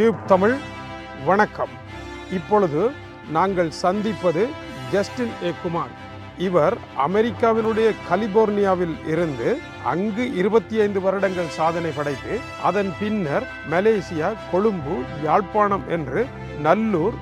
Tube Tamil வணக்கம். இப்பொழுது நாங்கள் சந்திப்பது ஜஸ்டின் ஏ குமார் இவர் அமெரிக்காவினுடைய கலிபோர்னியாவில் இருந்து அங்கு இருபத்தி ஐந்து வருடங்கள் சாதனை படைத்து அதன் பின்னர் மலேசியா கொழும்பு யாழ்ப்பாணம் என்று நல்லூர்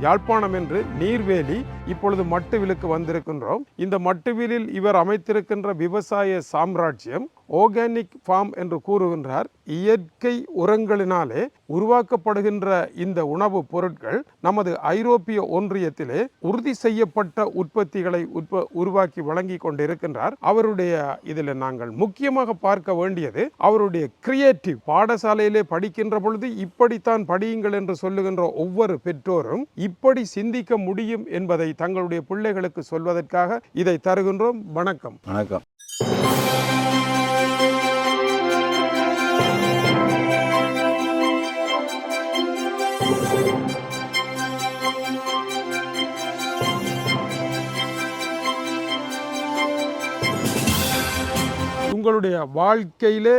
யாழ்ப்பாணம் என்று நீர்வேலி இப்பொழுது மட்டுவிலுக்கு வந்திருக்கின்றோம். இந்த மட்டுவிலில் இவர் அமைத்திருக்கின்ற விவசாய சாம்ராஜ்யம் ஆர்கானிக் ஃபார்ம் என்று கூறுகின்றார். இயற்கை உரங்களினாலே உருவாக்கப்படுகின்ற இந்த உணவுப் பொருட்கள் நமது ஐரோப்பிய ஒன்றியத்திலே உறுதி செய்யப்பட்ட உற்பத்திகளை உற்ப உருவாக்கி வழங்கி கொண்டிருக்கின்றார். அவருடைய இதில் நாங்கள் முக்கியமாக பார்க்க வேண்டியது அவருடைய கிரியேட்டிவ் பாடசாலையிலே படிக்கின்ற பொழுது இப்படித்தான் படியுங்கள் என்று சொல்லுகின்ற ஒவ்வொரு பெற்றோரும் இப்படி சிந்திக்க முடியும் என்பதை தங்களுடைய பிள்ளைகளுக்கு சொல்வதற்காக இதை தருகின்றோம். வணக்கம். வணக்கம். உங்களுடைய வாழ்க்கையிலே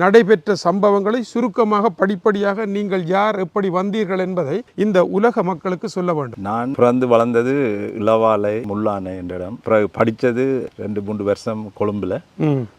நடைபெற்ற சம்பவங்களை சுருக்கமாக படிப்படியாக நீங்கள் யார் எப்படி வந்தீர்கள் என்பதை இந்த உலக மக்களுக்கு சொல்ல வேண்டும். நான் பிறந்து வளர்ந்தது இளவாலை முல்லானை என்ற இடம். பிறகு படித்தது ரெண்டு மூன்று வருஷம் கொழும்புல.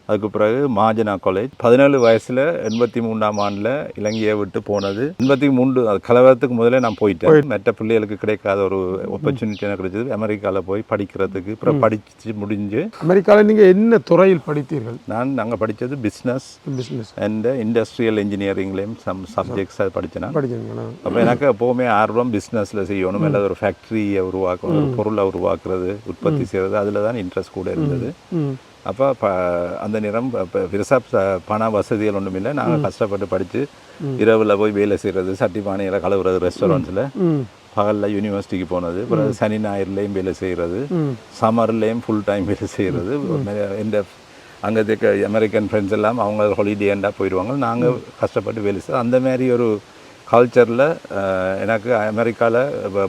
அதுக்கு பிறகு மாஜனா காலேஜ் பதினேழு வயசுல எண்பத்தி மூணாம் ஆண்டுல இலங்கையை விட்டு போனது. எண்பத்தி மூன்று அது கலவரத்துக்கு முதல்ல நான் போயிட்டேன். மற்ற பிள்ளைகளுக்கு கிடைக்காத ஒரு ஆப்பர்ச்சுனிட்டி எனக்கு கிடைச்சது. அமெரிக்காவில் போய் படிக்கிறதுக்கு. அப்புறம் படிச்சு முடிஞ்சு அமெரிக்காவில் நீங்கள் என்ன துறையில் படித்தீர்கள்? நான் நாங்கள் படித்தது பிஸ்னஸ் பிஸ்னஸ் அண்ட் இண்டஸ்ட்ரியல் இன்ஜினியரிங்லேயும் சம் சப்ஜெக்ட்ஸ் படித்தேன் நான். படிச்சீங்களா அப்போ எனக்கு எப்போவுமே ஆர்வம் பிஸ்னஸில் செய்யணும். இல்லை ஒரு ஃபேக்ட்ரியை உருவாக்கணும் ஒரு பொருளை உருவாக்குறது உற்பத்தி செய்கிறது அதில் தான் இன்ட்ரெஸ்ட் கூட இருந்தது. அப்போ ப அந்த நேரம் பெருசாக பண வசதிகள் ஒன்றும் இல்லை. நாங்கள் கஷ்டப்பட்டு படித்து இரவில் போய் வேலை செய்கிறது சட்டி பானையில் கழுவுறது ரெஸ்டாரண்ட்ஸில் பகலில் யூனிவர்சிட்டிக்கு போனது அப்புறம் சனி ஞாயிறுலேயும் வேலை செய்கிறது சம்மர்லேயும் ஃபுல் டைம் வேலை செய்கிறது இந்த அங்கே இருக்க அமெரிக்கன் ஃப்ரெண்ட்ஸ் எல்லாம் அவங்க ஹாலிடேண்டா போயிடுவாங்க. நாங்கள் கஷ்டப்பட்டு வேலை செய்ய அந்த மாதிரி ஒரு கல்ச்சரில் எனக்கு அமெரிக்காவில்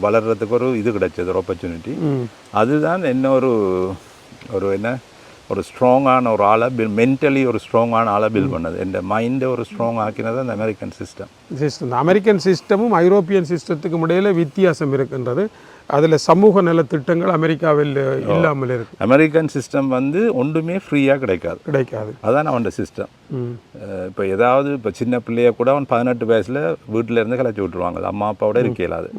வளர்கிறதுக்கு ஒரு இது கிடைச்சது ஒரு ஆப்பர்ச்சுனிட்டி அதுதான் என்ன ஒரு ஒரு என்ன ஒரு ஸ்ட்ராங்கான ஒரு ஆளை பில் மென்டலி ஒரு ஸ்ட்ராங்கான ஆளை பில்ட் பண்ணது. இந்த மைண்டை ஒரு ஸ்ட்ராங் ஆக்கினது அந்த அமெரிக்கன் சிஸ்டம் சிஸ்டம் இந்த அமெரிக்கன் சிஸ்டமும் ஐரோப்பியன் சிஸ்டத்துக்கும் இடையில வித்தியாசம் இருக்கின்றது. அதில் சமூக நலத்திட்டங்கள் அமெரிக்காவில் இல்லாமல் இருக்கு. அமெரிக்கன் சிஸ்டம் வந்து ஒன்றுமே ஃப்ரீயாக கிடைக்காது. கிடைக்காது. அதான் அவனோட சிஸ்டம் இப்போ ஏதாவது இப்போ சின்ன பிள்ளைய கூட அவன் பதினெட்டு வயசில் வீட்டில் இருந்து கலைச்சி விட்டுருவாங்க. அம்மா அப்பாவோட இருக்க இயலாது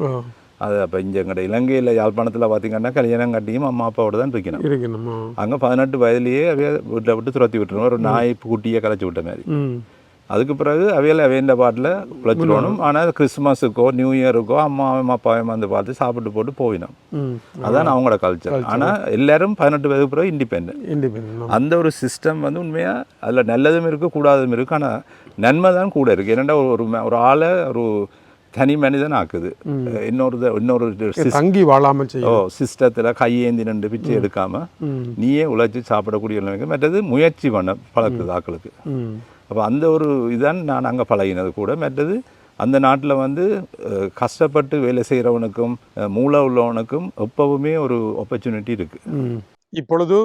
அது அப்போ இங்கே எங்கட இலங்கையில் யாழ்ப்பாணத்தில் பார்த்தீங்கன்னா கல்யாணம் கட்டியும் அம்மா அப்பாவோட தான் இருக்கணும் இருக்கணுமா? அங்கே பதினெட்டு வயதுலேயே அவைய வீட்டில் விட்டு துரத்தி விட்டுருவோம். ஒரு நாய் குட்டியை கலைச்சி விட்ட மாதிரி. அதுக்கு பிறகு அவையில் அவையண்ட பாட்டில் உழைச்சிடணும் ஆனால் கிறிஸ்மஸுக்கோ நியூ இயருக்கோ அம்மா அம்மா அப்பாவையும் வந்து பார்த்து சாப்பிட்டு போட்டு போயிடும் ம். அதான் அவங்களோட கல்ச்சர் ஆனால் எல்லாரும் பதினெட்டு வயதுக்கு பிறகு இண்டிபெண்ட் இண்டிபெண்ட் அந்த ஒரு சிஸ்டம் வந்து உண்மையாக அதில் நல்லதும் இருக்குது கூடாதும் இருக்குது ஆனால் நன்மை தான் கூட இருக்குது ஏன்னா ஒரு ஒரு ஆளை ஒரு தனி மனிதன் ஆக்குது இன்னொரு இன்னொரு தங்கி வாழாமல் ஓ சிஸ்டத்தில் கையேந்தி நின்று பிச்சை எடுக்காம ம். நீயே உழைச்சி சாப்பிடக்கூடிய நிலைமைக்கு மற்றது முயற்சி பண்ண பழக்குது ஆக்களுக்கு. அப்போ அந்த ஒரு இதான் நான் அங்கே பழகினது கூட. மற்றது அந்த நாட்டில் வந்து கஷ்டப்பட்டு வேலை செய்கிறவனுக்கும் மூளை உள்ளவனுக்கும் எப்பவுமே ஒரு ஆப்பர்ச்சுனிட்டி இருக்குது. இப்பொழுது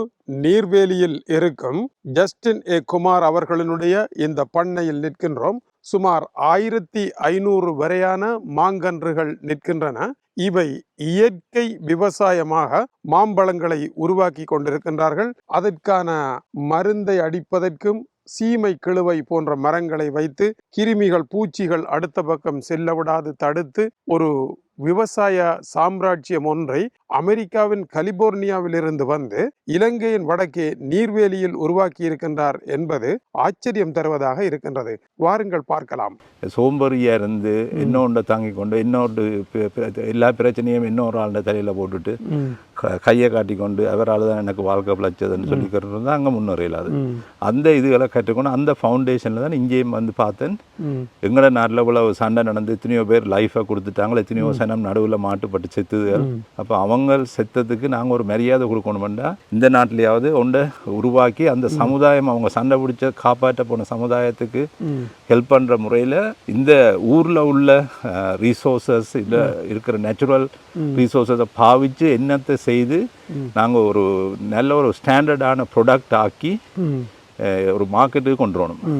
நீர்வேலியில் இருக்கும் ஜஸ்டின் ஏ. குமார் அவர்களினுடைய இந்த பண்ணையில் நிற்கின்றோம். சுமார் ஆயிரத்தி ஐநூறு வரையான மாங்கன்றுகள் நிற்கின்றன. இவை இயற்கை விவசாயமாக மாம்பழங்களை உருவாக்கி கொண்டிருக்கின்றார்கள். அதற்கான மருந்தை அடிப்பதற்கும் சீமை கிழுவை போன்ற மரங்களை வைத்து கிருமிகள் பூச்சிகள் அடுத்த பக்கம் செல்ல விடாது தடுத்து ஒரு விவசாய சாம்ராஜ்யம் ஒன்றை அமெரிக்காவின் கலிபோர்னியாவிலிருந்து வந்து இலங்கையின் வடக்கே நீர்வேலியில் உருவாக்கி இருக்கின்றார் என்பது ஆச்சரியம் தருவதாக இருக்கின்றது. வாருங்கள் பார்க்கலாம். சோம்பேறியாக இருந்து இன்னொன்றை தாங்கி கொண்டு இன்னொரு எல்லா பிரச்சனையும் இன்னொரு ஆளுடைய தலையில் போட்டுட்டு கையை காட்டி கொண்டு அவரால் தான் எனக்கு வாழ்க்கை பிழைச்சதுன்னு சொல்லிக்கிறது இருந்தால் அங்கே முன்னேறையிலாது அந்த இதுகளை கற்றுக்கொண்டு அந்த ஃபவுண்டேஷனில் தான் இங்கேயும் வந்து பார்த்தேன். எங்களோட நாட்டில் இவ்வளவு சண்டை நடந்து எத்தனையோ பேர் லைஃபை கொடுத்துட்டாங்க எத்தனையோ சனம் நடுவில் மாட்டுப்பட்டு செத்துதுகள் அப்போ அவங்க செத்ததுக்கு நாங்கள் ஒரு மரியாதை கொடுக்கணுமெண்டா? இந்த நாட்டிலேயாவது ஒன்றை உருவாக்கி அந்த சமுதாயம் அவங்க சண்டை பிடிச்ச காப்பாற்ற போன சமுதாயத்துக்கு ஹெல்ப் பண்ணுற முறையில் இந்த ஊரில் உள்ள ரீசோர்சஸ் இல்லை இருக்கிற நேச்சுரல் ரீசோர்ஸஸை பாவிச்சு என்னத்தை செய்து நாங்கள் ஒரு நல்ல ஒரு ஸ்டாண்டர்டான ப்ரொடக்ட் ஆக்கி ஒரு மார்க்கெட்டுக்கு கொண்டு வரணும்.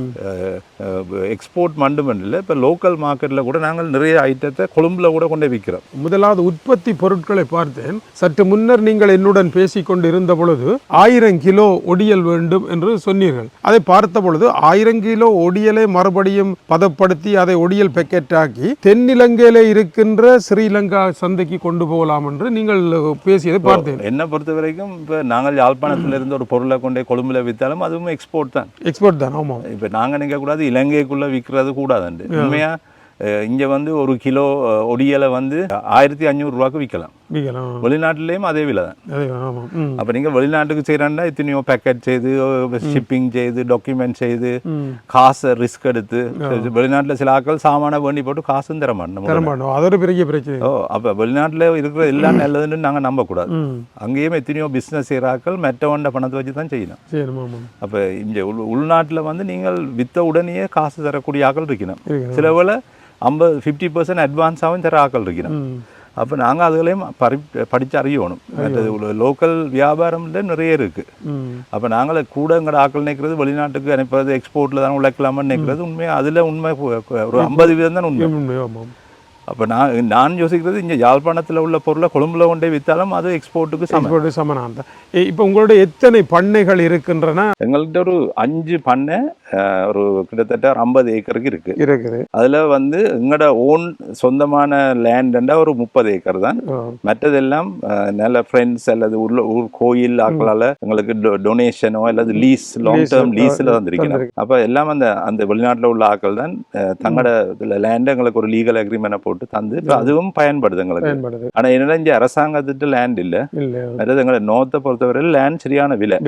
எக்ஸ்போர்ட் மட்டும் இல்லை இப்போ லோக்கல் மார்க்கெட்டில் கூட நாங்கள் நிறைய ஐட்டத்தை கொழும்புல கூட கொண்டு விற்கிறோம் முதலாவது உற்பத்தி பொருட்களை பார்த்தேன். சற்று முன்னர் நீங்கள் என்னுடன் பேசிக் கொண்டு இருந்த பொழுது ஆயிரம் கிலோ ஒடியல் வேண்டும் என்று சொன்னீர்கள். அதை பார்த்த பொழுது ஆயிரம் கிலோ ஒடியலை மறுபடியும் பதப்படுத்தி அதை ஒடியல் பேக்கெட் ஆக்கி தென்னிலங்கையில இருக்கின்ற ஸ்ரீலங்கா சந்தைக்கு கொண்டு போகலாம் என்று நீங்கள் பேசியதை பார்த்தேன். என்னை பொறுத்த வரைக்கும் இப்போ நாங்கள் யாழ்ப்பாணத்துல இருந்து ஒரு பொருளை கொண்டு கொழும்புல விற்றாலும் அதுவும் எக்ஸ்போர்ட் தான். எக்ஸ்போர்ட் தான் ஆமாம் இப்போ நாங்கள் நினைக்கக்கூடாது இலங்கைக்குள்ளே விற்கிறது கூடாதுண்டு உண்மையாக இங்கே வந்து ஒரு கிலோ ஒடியலை வந்து ஆயிரத்தி அஞ்சூறுரூவாக்கு விற்கலாம் வெளிநாட்டிலேயும் அதே விலை தான். அப்போ நீங்கள் வெளிநாட்டுக்கு செய்கிறாண்டா எத்தனையோ பேக்கெட் செய்து ஷிப்பிங் செய்து டாக்குமெண்ட் செய்து காசை ரிஸ்க் எடுத்து வெளிநாட்டில் சில ஆட்கள் சாமானை வேண்டி போட்டு காசும் தர மாட்டோம் அது ஒரு பெரிய பிரச்சனை. ஓ அப்போ வெளிநாட்டில் இருக்கிற எல்லாம் நல்லதுன்னு நாங்கள் நம்பக்கூடாது. அங்கேயும் எத்தனையோ பிஸ்னஸ் செய்கிற ஆட்கள் மெட்டவண்ட பணத்தை வச்சு தான் செய்யணும். அப்போ இங்கே உள் உள்நாட்டில் வந்து நீங்கள் வித்த உடனேயே காசு தரக்கூடிய ஆட்கள் இருக்கணும். சில வேளை ஐம்பது ஃபிஃப்டி பர்சன்ட் அட்வான்ஸாகவும் தர ஆட்கள் இருக்கணும். அப்போ நாங்கள் அதுகளையும் பரி படித்து அறியணும். மற்றது லோக்கல் வியாபாரம்ல நிறைய இருக்குது அப்போ நாங்கள் கூட எங்கட ஆட்கள் நினைக்கிறது வெளிநாட்டுக்கு அனுப்புறது எக்ஸ்போர்ட்டில் தான் உழைக்கலாமான்னு நினைக்கிறது உண்மையாக அதில் உண்மை ஒரு ஐம்பது வீதம் தான் உண்மை அப்போ நான் நான் யோசிக்கிறது இங்கே யாழ்ப்பாணத்தில் உள்ள பொருளை கொழும்புல கொண்டே விற்றாலும் அது எக்ஸ்போர்ட்டுக்கு சமம். எக்ஸ்போர்ட் சமனாக தான். இப்போ உங்களுடைய எத்தனை பண்ணைகள் இருக்கின்றன? எங்கள்கிட்ட ஒரு அஞ்சு பண்ணை ஒரு கிட்டத்தட்ட ஒரு ஐம்பது ஏக்கருக்கு இருக்குது இருக்குது. அதில் வந்து எங்களோட ஓன் சொந்தமான லேண்டுண்டா ஒரு முப்பது ஏக்கர் தான். மற்றதெல்லாம் நல்ல ஃப்ரெண்ட்ஸ் அல்லது உள்ள ஊர் கோயில் ஆக்களால் எங்களுக்கு டொனேஷனோ அல்லது லீஸ் லாங் டேர்ம் லீஸில் வந்திருக்கணும். அப்போ எல்லாம் அந்த அந்த வெளிநாட்டில் உள்ள ஆட்கள் தான் தங்களோட லேண்ட் எங்களுக்கு ஒரு லீகல் அக்ரிமெண்ட்டை போட்டு தந்து இப்ப அதுவும் பயன்படுது. எங்களுக்கு ஆனால் என்னடா இங்கே அரசாங்கத்திட்ட லேண்ட் இல்லை. மற்றது எங்களை நோத்தை பொறுத்தவரையில் லேண்ட் சரியான விலை.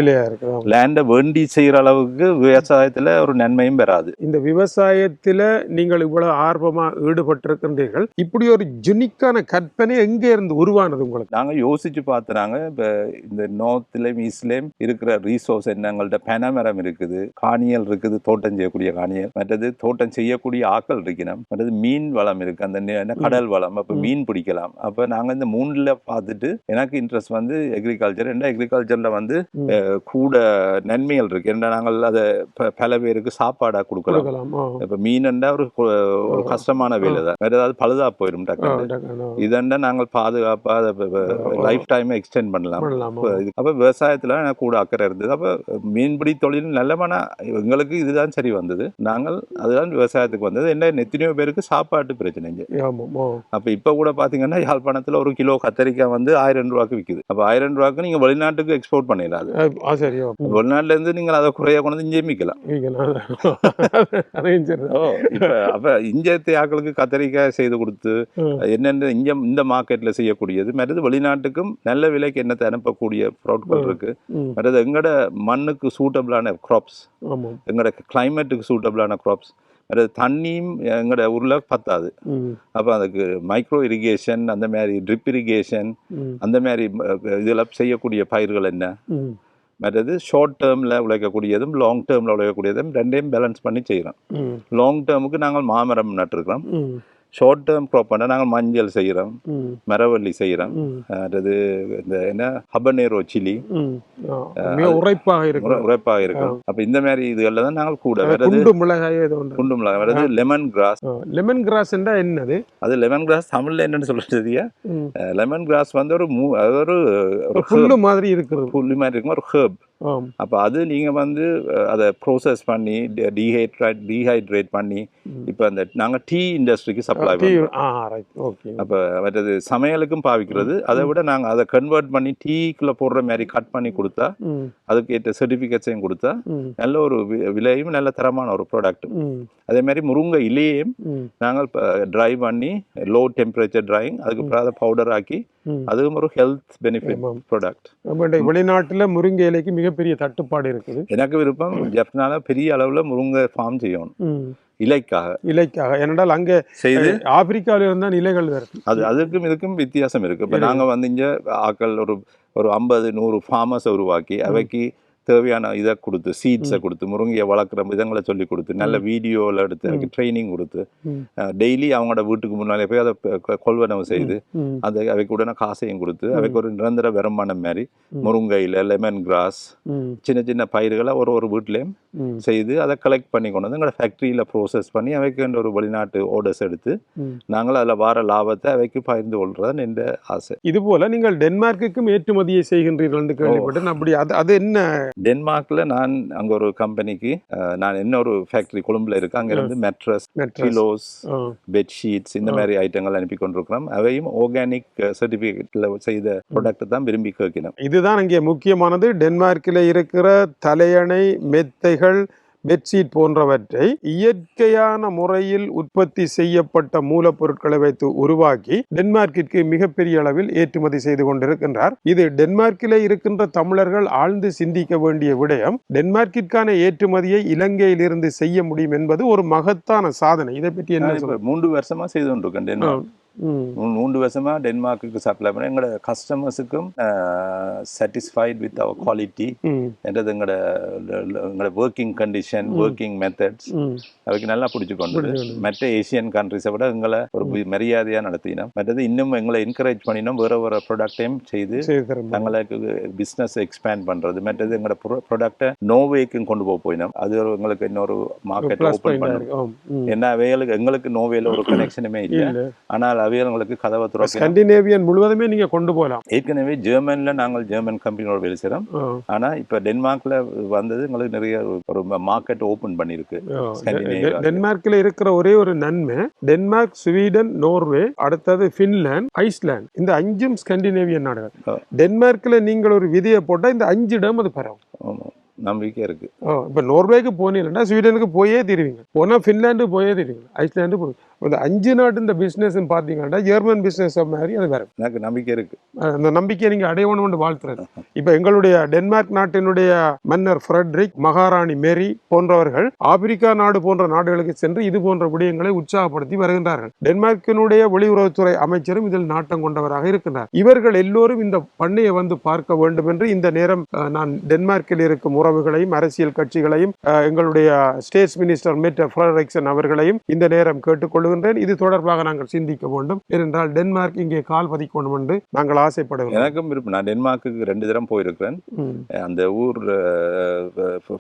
லேண்டை வேண்டி செய்கிற அளவுக்கு விவசாயத்தில் ஒரு நன்மையும் பெறாது. இந்த விவசாயத்தில் நீங்கள் இவ்வளவு ஆர்வமாக ஈடுபட்டிருக்கின்றீர்கள். இப்படி ஒரு ஜுனிக்கான கற்பனை எங்கே இருந்து உருவானது உங்களுக்கு? நாங்கள் யோசிச்சு பார்த்துறாங்க. இப்போ இந்த நோர்த்லேயும் ஈஸ்ட்லேயும் இருக்கிற ரீசோர்ஸ் என்ன எங்கள்கிட்ட பெனமரம் இருக்குது காணியல் இருக்குது தோட்டம் செய்யக்கூடிய காணியல். மற்றது தோட்டம் செய்யக்கூடிய ஆக்கள் இருக்கணும். மற்றது மீன் வளம் இருக்கு. அந்த என்ன கடல் வளம் அப்போ மீன் பிடிக்கலாம். அப்போ நாங்கள் இந்த மூணுல பார்த்துட்டு எனக்கு இன்ட்ரெஸ்ட் வந்து எக்ரிகல்ச்சர் என்ன எக்ரிகல்ச்சரில் வந்து கூட நன்மைகள் இருக்கு. ஏன்னா நாங்கள் அதை பல பேருக்கு சாப்பாடாக கொடுக்கலாம். இப்போ மீனண்டா ஒரு ஒரு கஷ்டமான வேலை தான். வேற ஏதாவது பழுதா போயிடும் டக்குனு. இதண்டா நாங்கள் பாதுகாப்பா லைஃப் டைமை எக்ஸ்டெண்ட் பண்ணலாம். அப்ப விவசாயத்துல எனக்கு கூட அக்கறை இருந்தது. அப்ப மீன்பிடி தொழில் நல்லமான எங்களுக்கு இதுதான் சரி வந்தது. நாங்கள் அதுதான் விவசாயத்துக்கு வந்தது. என்ன எத்தனையோ பேருக்கு சாப்பாட்டு பிரச்சனை இங்க. ஆமாம் ஆ. அப்ப இப்ப கூட பாத்தீங்கன்னா யாழ்ப்பாணத்துல ஒரு கிலோ கத்தரிக்காய் வந்து ஆயிரம் ரூபாய்க்கு விக்குது. அப்ப ஆயிரம் ரூபாய்க்கு நீங்க வெளிநாட்டுக்கு எக்ஸ்போர்ட் பண்ணிடலாம் அது. ஆ, ஆ சரியோ வெளிநாட்டுல இருந்து நீங்கள் அதை குறைய கொண்டு வந்து இங்கே இப்ப அப்ப இஞ்சத்து ஆக்களுக்கு கத்தரிக்காய் செய்து கொடுத்து. என்னென்ன இங்க இந்த மார்க்கெட்ல செய்யக்கூடியது மற்றது வெளிநாட்டுக்கும் நல்ல விலைக்கு என்னத்தை அனுப்பக்கூடிய பொருட்கள் இருக்கு. மற்றது எங்களோட மண்ணுக்கு சூட்டபிளான க்ராப்ஸ் எங்களோட கிளைமேட்டுக்கு சூட்டபிளான க்ராப்ஸ் மற்றது தண்ணியும் எங்களோட ஊர்ல பத்தாது. அப்போ அதுக்கு மைக்ரோ இரிகேஷன் அந்த மாதிரி ட்ரிப் இரிகேஷன் அந்த மாதிரி இதெல்லாம் செய்யக்கூடிய பயிர்கள் என்ன? மற்றது ஷார்ட் டேர்மில் உழைக்கக்கூடியதும் லாங் டேர்மில் உழைக்கக்கூடியதும் ரெண்டையும் பேலன்ஸ் பண்ணி செய்கிறோம் லாங் டேர்முக்கு நாங்கள் மாமரம் நட்டுருக்கிறோம். ஷார்ட் டேர்ம் க்ராப் பண்ண நாங்கள் மஞ்சள் செய்கிறோம் மரவள்ளி செய்கிறோம் அடுத்தது இந்த என்ன ஹபனேரோ சில்லி. உரைப்பாக இருக்கு உரைப்பாக இருக்கும் அப்போ இந்த மாதிரி இதுகளில் தான் நாங்கள் கூட. குண்டு மிளகாய் குண்டு மிளகாய். வர்றது லெமன் கிராஸ் லெமன் கிராஸ் என்னது? அது லெமன் கிராஸ் தமிழில் என்னன்னு சொல்றது ம். லெமன் கிராஸ் வந்து ஒரு மூ அது ஒரு புல்லு மாதிரி இருக்கிறது. புல்லு மாதிரி இருக்கும்? ஒரு ஹேர்ப் அப்போ அது நீங்கள் வந்து அதை ப்ரோசஸ் பண்ணி டீஹைட்ரேட் டீஹைட்ரேட் பண்ணி இப்போ அந்த நாங்கள் டீ இண்டஸ்ட்ரிக்கு சப்ளை ஓகே அப்போ மற்றது சமையலுக்கும் பாவிக்கிறது. அதை விட நாங்கள் அதை கன்வெர்ட் பண்ணி டீக்குள்ள போடுற மாதிரி கட் பண்ணி கொடுத்தா அதுக்கு ஏற்ற சர்டிஃபிகேட்ஸையும் கொடுத்தா நல்ல ஒரு விலையும் நல்ல தரமான ஒரு ப்ராடக்ட் அதே மாதிரி முருங்கை இலையையும் நாங்கள் ட்ரை பண்ணி லோ டெம்பரேச்சர் ட்ரைங் அதுக்கப்புறம் அதை பவுடர் ஆக்கி அதுவும் ஒரு ஹெல்த் பெனிஃபிட். ப்ராடக்ட் வெளிநாட்டுல முருங்கை இலைக்கு மிகப்பெரிய தட்டுப்பாடு இருக்குது. எனக்கு விருப்பம் ஜெஃப்னால பெரிய அளவில் முருங்கை ஃபார்ம் செய்யணும். இலைக்காக. இலைக்காக. ஏனென்றால் அங்கே செய்து ஆப்பிரிக்காவில இருந்தால் இலைகள் வருது அது அதுக்கும் இதுக்கும் வித்தியாசம் இருக்கு. இப்போ நாங்கள் வந்து இங்கே ஆக்கள் ஒரு ஒரு ஐம்பது நூறு ஃபார்மர்ஸை உருவாக்கி அவைக்கு தேவையான இதை கொடுத்து சீட்ஸை கொடுத்து முருங்கையை வளர்க்குற விதங்களை சொல்லி கொடுத்து நல்ல வீடியோவில் எடுத்து அதுக்கு ட்ரைனிங் கொடுத்து. டெய்லி அவங்களோட வீட்டுக்கு முன்னாலே போய் அதை கொள்வனவு செய்து. அதை அவைக்கு உடனே காசையும் கொடுத்து அவைக்கு ஒரு நிரந்தர வருமானம் மாதிரி முருங்கையில் லெமன் கிராஸ். சின்ன சின்ன பயிர்களை ஒரு ஒரு வீட்லேயும். செய்து அதை கலெக்ட் பண்ணி கொண்டு வந்து எங்களோட ஃபேக்ட்ரியில் ப்ரோசஸ் பண்ணி அவைக்கு ஒரு வெளிநாட்டு ஆர்டர்ஸ் எடுத்து. நாங்கள் அதில் வர லாபத்தை அவைக்கு பகிர்ந்து கொள்றது என்ற ஆசை இது போல நீங்கள் டென்மார்க்குக்கும் ஏற்றுமதியை செய்கின்றீர்கள் என்று கேள்விப்பட்டேன் அப்படி அது அது என்ன டென்மார்க்கில் நான் அங்கே ஒரு கம்பெனிக்கு நான் இன்னொரு ஃபேக்ட்ரி கொழும்புல இருக்கு. அங்க இருந்து மெட்ரஸ். பிலோஸ். பெட்ஷீட்ஸ் இந்த மாதிரி ஐட்டங்கள் அனுப்பி கொண்டிருக்கிறோம். அவையும் ஆர்கானிக் சர்டிஃபிகேட்டில் செய்த ப்ராடக்ட் தான் விரும்பி கேட்கணும் இதுதான் இங்கே முக்கியமானது. டென்மார்க்கில் இருக்கிற தலையணை மெத்தைகள் பெட்ஷீட் போன்றவற்றை இயற்கையான முறையில் உற்பத்தி செய்யப்பட்ட மூலப்பொருட்களை வைத்து உருவாக்கி டென்மார்க்கிற்கு மிகப்பெரிய அளவில் ஏற்றுமதி செய்து கொண்டிருக்கின்றார். இது டென்மார்க்கிலே இருக்கின்ற தமிழர்கள் ஆழ்ந்து சிந்திக்க வேண்டிய விடயம். டென்மார்க்கிற்கான ஏற்றுமதியை இலங்கையிலிருந்து செய்ய முடியும் என்பது ஒரு மகத்தான சாதனை. இதை பற்றி என்ன மூன்று வருஷமா செய்து கொண்டிருக்கேன் மூன்று வருஷமா டென்மார்க்குக்கு சப்ளை பண்ண எங்களோட கஸ்டமர்ஸுக்கும் சாட்டிஸ்ஃபைட் வித் அவர் குவாலிட்டி என்றது எங்களோட எங்களோட ஒர்க்கிங் கண்டிஷன் ஒர்க்கிங் மெத்தட்ஸ் அவைக்கு நல்லா பிடிச்சு கொண்டது. மற்ற ஏசியன் கண்ட்ரிஸை விட எங்களை ஒரு வி- மரியாதையா நடத்தினோம். மற்றது இன்னும் எங்களை என்கரேஜ் பண்ணினோம். வேற வேற ப்ராடக்டையும் செய்து. தங்களுக்கு பிஸ்னஸ் எக்ஸ்பேண்ட் பண்றது. மற்றது எங்களோட ப்ராடக்டை நோவேக்கும் கொண்டு போக போயினோம். அது ஒரு எங்களுக்கு இன்னொரு மார்க்கெட் ஓப்பன் பண்ணும். என்ன அவைகளுக்கு எங்களுக்கு நோவேல ஒரு கனெக்ஷனுமே இல்ல. ஆனால் அவைகளுக்கு கதவை துறக்க ஸ்கண்டினேவியன் முழுவதுமே நீங்க கொண்டு போகலாம். ஏற்கனவே ஜெர்மன்ல நாங்கள் ஜெர்மன் கம்பெனியோட வேலை செய்கிறோம் ஆ. ஆனா இப்ப டென்மார்க்ல வந்தது எங்களுக்கு நிறைய ஒரு மார்க்கெட் ஓபன். டெ- டென்மார்க்ல இருக்கிற ஒரே ஒரு நன்மை டென்மார்க் ஸ்வீடன் நோர்வே அடுத்தது பின்லாந்து ஐஸ்லாந்து இந்த அஞ்சும் ஸ்கண்டினேவியன் நாடுகள். டென்மார்க்ல நீங்கள் ஒரு விதியை போட்டா இந்த அஞ்சு இடம் அது பரவும். நம்பிக்கை இருக்கு. ஓ இப்போ நோர்வேக்கு போனீங்கன்னா ஸ்வீடனுக்கு போயே தருவீங்க. போனா ஃபின்லாண்டு போயே தருவீங்க. ஐஸ்லாண்டு போய். இந்த அஞ்சு நாட்டு இந்த பிசினஸ் பார்த்தீங்கன்னா ஜெர்மன் பிசினஸ் மாதிரி அது வரும் எனக்கு நம்பிக்கை இருக்கு. அந்த நம்பிக்கையை நீங்க அடையணும்னு வாழ்த்துறது. இப்ப எங்களுடைய டென்மார்க் நாட்டினுடைய மன்னர் ஃப்ரெட்ரிக் மகாராணி மேரி போன்றவர்கள் ஆப்பிரிக்கா நாடு போன்ற நாடுகளுக்கு சென்று இது போன்ற விடயங்களை உற்சாகப்படுத்தி வருகின்றார்கள். டென்மார்க்கினுடைய வெளியுறவுத்துறை அமைச்சரும் இதில் நாட்டம் கொண்டவராக இருக்கின்றார். இவர்கள் எல்லோரும் இந்த பண்ணையை வந்து பார்க்க வேண்டும் என்று இந்த நேரம் நான் டென்மார்க்கில் இருக்கும் உறவுகளையும் அரசியல் கட்சிகளையும் எங்களுடைய ஸ்டேட்ஸ் மினிஸ்டர் மெட்ட ஃப்ரெட்ரிக்சன் அவர்களையும் இந்த நேரம் கேட்டுக்கொள்கின்றேன். இது தொடர்பாக நாங்கள் சிந்திக்க வேண்டும். ஏனென்றால் டென்மார்க் இங்கே கால் பதிக்க வேண்டும் என்று நாங்கள் ஆசைப்படுகிறோம். எனக்கும் விருப்பம். நான் டென்மார்க்குக்கு ரெண்டு தரம் போயிருக்கிறேன். அந்த ஊர்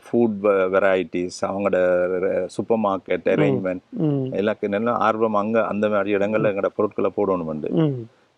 ஃபுட் வெரைட்டிஸ் அவங்களோட சூப்பர் மார்க்கெட் அரேஞ்ச்மெண்ட் நல்ல ஆர்வம் அங்க அந்த மாதிரி இடங்கள்ல எங்களோட பொருட்களை போடணும் ம்.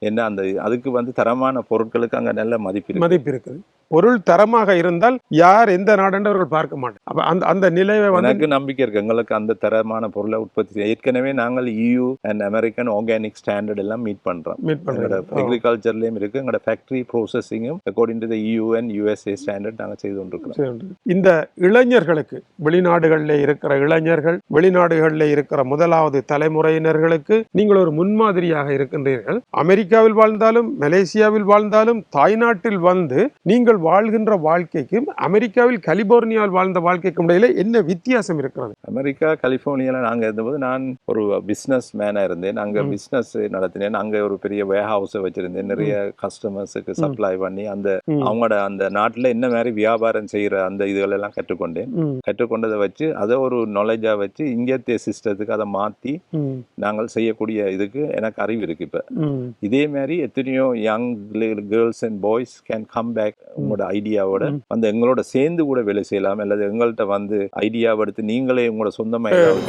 என்ன அந்த அதுக்கு வந்து தரமான பொருட்களுக்கு அங்க நல்ல மதிப்பு மதிப்பு இருக்குது. பொருள் தரமாக இருந்தால் யார் எந்த நாடென்றவர்கள் பார்க்க மாட்டாங்க அப்ப அந்த அந்த நிலையை எனக்கு நம்பிக்கை இருக்கு. எங்களுக்கு அந்த தரமான பொருளை உற்பத்தி ஏற்கனவே நாங்கள் EU and American organic standard எல்லாம் மீட் பண்றோம். மீட் பண்றோம். அக்ரிகல்ச்சர்லயும் இருக்கு. எங்களோட factory ப்ரோசஸிங்கும் according to EU and USA standard நாங்கள் செய்து கொண்டிருக்கிறோம். இந்த இளைஞர்களுக்கு வெளிநாடுகளில் இருக்கிற இளைஞர்கள் வெளிநாடுகளில் இருக்கிற முதலாவது தலைமுறையினர்களுக்கு நீங்கள் ஒரு முன்மாதிரியாக இருக்கின்றீர்கள். அமெரிக்காவில் வாழ்ந்தாலும் மலேசியாவில் வாழ்ந்தாலும் தாய்நாட்டில் வந்து நீங்கள் வாழ்கின்ற வாழ்க்கைக்கும் அமெரிக்காவில் கலிபோர்னியாவில் வாழ்ந்த வாழ்க்கைக்கும் இடையில என்ன வித்தியாசம் இருக்கிறது? அமெரிக்கா கலிஃபோர்னியால நாங்க இருந்தபோது நான் ஒரு பிசினஸ் மேனா இருந்தேன். அங்க பிசினஸ் நடத்தினேன். அங்க ஒரு பெரிய வேர் ஹவுஸை வச்சிருந்தேன். நிறைய கஸ்டமர்ஸுக்கு சப்ளை பண்ணி அந்த. அவங்களோட அந்த நாட்டுல என்ன மாதிரி வியாபாரம் செய்யற அந்த இதுகள் எல்லாம் கற்றுக்கொண்டேன். கற்றுக்கொண்டதை வச்சு அதை ஒரு நாலேஜா வச்சு இந்தியத்திய சிஸ்டத்துக்கு அதை மாத்தி நாங்கள் செய்யக்கூடிய இதுக்கு எனக்கு அறிவு இருக்கு இப்ப. ம். இதே மாதிரி எத்தனையோ young girls and boys can come back உங்களோட ஐடியாவோட வந்து எங்களோட சேர்ந்து கூட வேலை செய்யலாம். அல்லது எங்கள்கிட்ட வந்து ஐடியாவை எடுத்து நீங்களே உங்களோட சொந்தமா ஏதாவது